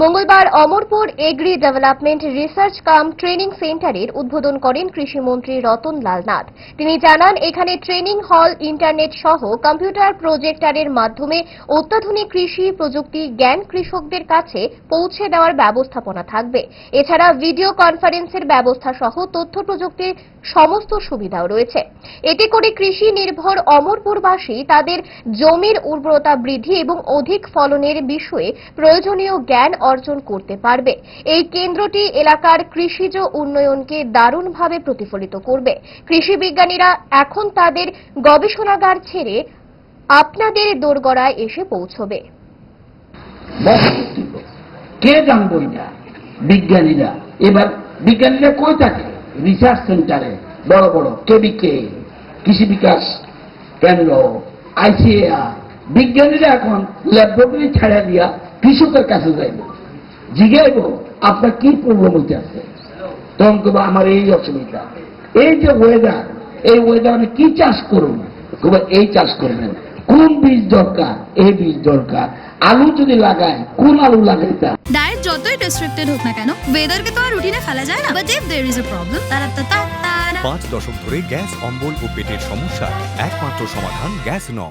মঙ্গলবার Amarpur agri development research cum training সেন্টারের উদ্বোধন করেন কৃষিমন্ত্রী রতন লাল নাথ। তিনি জানান, এখানে ট্রেনিং হল, ইন্টারনেট সহ কম্পিউটার প্রজেক্টারের মাধ্যমে অত্যাধুনিক কৃষি প্রযুক্তি জ্ঞান কৃষকদের কাছে পৌঁছে দেওয়ার ব্যবস্থাপনা থাকবে। এছাড়া ভিডিও কনফারেন্সের ব্যবস্থা সহ তথ্য প্রযুক্তির সমস্ত সুবিধাও রয়েছে। এতে করে কৃষি নির্ভর অমরপুরবাসী তাদের জমির উর্বরতা বৃদ্ধি এবং অধিক ফলনের বিষয়ে প্রয়োজনীয় জ্ঞান অর্জন করতে পারবে। এই কেন্দ্রটি এলাকার কৃষিজ উন্নয়নকে দারুণভাবে প্রতিফলিত করবে। কৃষি বিজ্ঞানীরা এখন তাদের গবেষণাগার ছেড়ে আপনাদের দোরগড়ায় এসে পৌঁছবে। কে জানব বিজ্ঞানীরা। এবার বিজ্ঞানীরা কই থাকে? রিসার্চ সেন্টারে বড় বড়। কেবিকে কৃষি বিকাশ কেন্দ্র আইসিএআর বিজ্ঞানীরা এখন ল্যাবরেটরি ছাড়া দিয়া কৃষকের কাছে যাইব। জিগাইব আপনার কি প্রবলেম হইতে আছে? তখন কব আমার এই অসুবিধা। এই যে ওয়েদার এই ওয়েদার আমি কি চাষ করুন? কব এই চাষ করবেন। কোন বীজ দরকার? এই বীজ দরকার। আলু যদি লাগায় কোন আলু লাগাইতে ডায়েট যতই রেস্ট্রিক্টেড হোক না কেন ওয়েদারকে তো আর রুটিনে ফেলা যায় না। But if there is a problem তারা তা পাঁচ দশক ধরে গ্যাস অম্বল ও পেটের সমস্যা একমাত্র সমাধান গ্যাস নল।